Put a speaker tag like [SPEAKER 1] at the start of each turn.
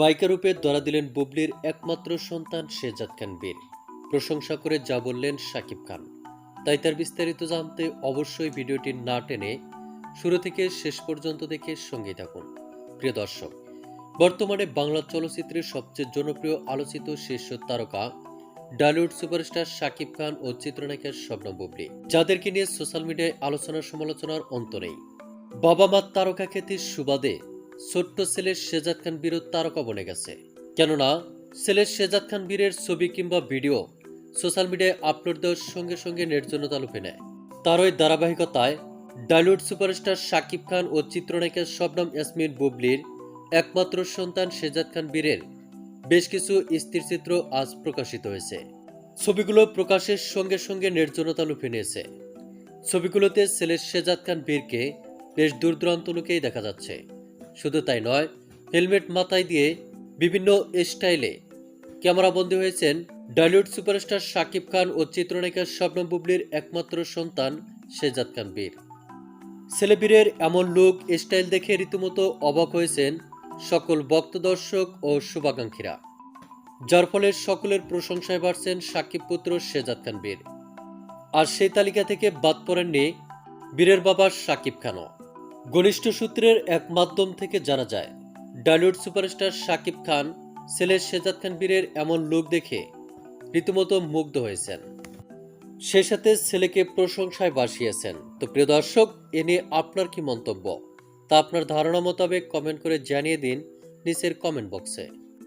[SPEAKER 1] বাইকের রূপে ধরা দিলেন বুবলির একমাত্র সন্তান শেজাদ খান বীর। প্রশংসা করে যা বললেন শাকিব খান। তাই তার বিস্তারিত জানতে অবশ্যই ভিডিওটি না টেনে শুরু থেকে শেষ পর্যন্ত দেখে সঙ্গে থাকুন। প্রিয় দর্শক, বর্তমানে বাংলা চলচ্চিত্রের সবচেয়ে জনপ্রিয় আলোচিত শীর্ষ তারকা ডালিউড সুপারস্টার শাকিব খান ও চিত্রনায়িকা স্বপ্ন বুবলি, যাদেরকে নিয়ে সোশ্যাল মিডিয়ায় আলোচনা সমালোচনার অন্ত নেই। বাবা মা তারকা খ্যাতির সুবাদে ছোট্ট ছেলে শেজাদ খান বীরও তারকা বনে গেছে। কেননা ছেলে শেজাদ খান বীরের ছবি কিংবা ভিডিও সোশ্যাল মিডিয়ায় আপলোড দেওয়ার সঙ্গে সঙ্গে নির্জনতা লুপে নেয়। তার ওই ধারাবাহিকতায় ডালিউড সুপারস্টার শাকিব খান ও চিত্রনায়িকা শবনম ইয়াসমিন বুবলির একমাত্র সন্তান শেজাদ খান বীরের বেশ কিছু স্থিরচিত্র আজ প্রকাশিত হয়েছে। ছবিগুলো প্রকাশের সঙ্গে সঙ্গে নির্জনতা লুপে নিয়েছে। ছবিগুলোতে ছেলে শেজাদ খান বীরকে বেশ দূর দূরান্ত লোকেই দেখা যাচ্ছে। শুধু তাই নয়, হেলমেট মাথায় দিয়ে বিভিন্ন স্টাইলে ক্যামেরাবন্দি হয়েছেন ডালিউড সুপারস্টার শাকিব খান ও চিত্রনায়িকা শবনম বুবলির একমাত্র সন্তান শেজাদ খান বীর ছেলেবীরের এমন লুক, স্টাইল দেখে রীতিমতো অবাক হয়েছেন সকল ভক্ত দর্শক ও শুভাকাঙ্ক্ষীরা। যার ফলে সকলের প্রশংসায় বাড়ছেন সাকিব পুত্র শেজাদ খান বীর আর সেই তালিকা থেকে বাদ পড়েননি বীরের বাবা সাকিব খানও। ঘনিষ্ঠ সূত্রের এক মাধ্যম থেকে জানা যায়, ডালিউড সুপারস্টার শাকিব খান ছেলে শেজাদ খান বীরের এমন লুক দেখে রীতিমতো মুগ্ধ হয়েছেন। সে সাথে ছেলেকে প্রশংসায় বাসিয়েছেন তো প্রিয় দর্শক, এ নিয়ে আপনার কি মন্তব্য? তা আপনার ধারণা মোতাবেক কমেন্ট করে জানিয়ে দিন নিচের কমেন্ট বক্সে।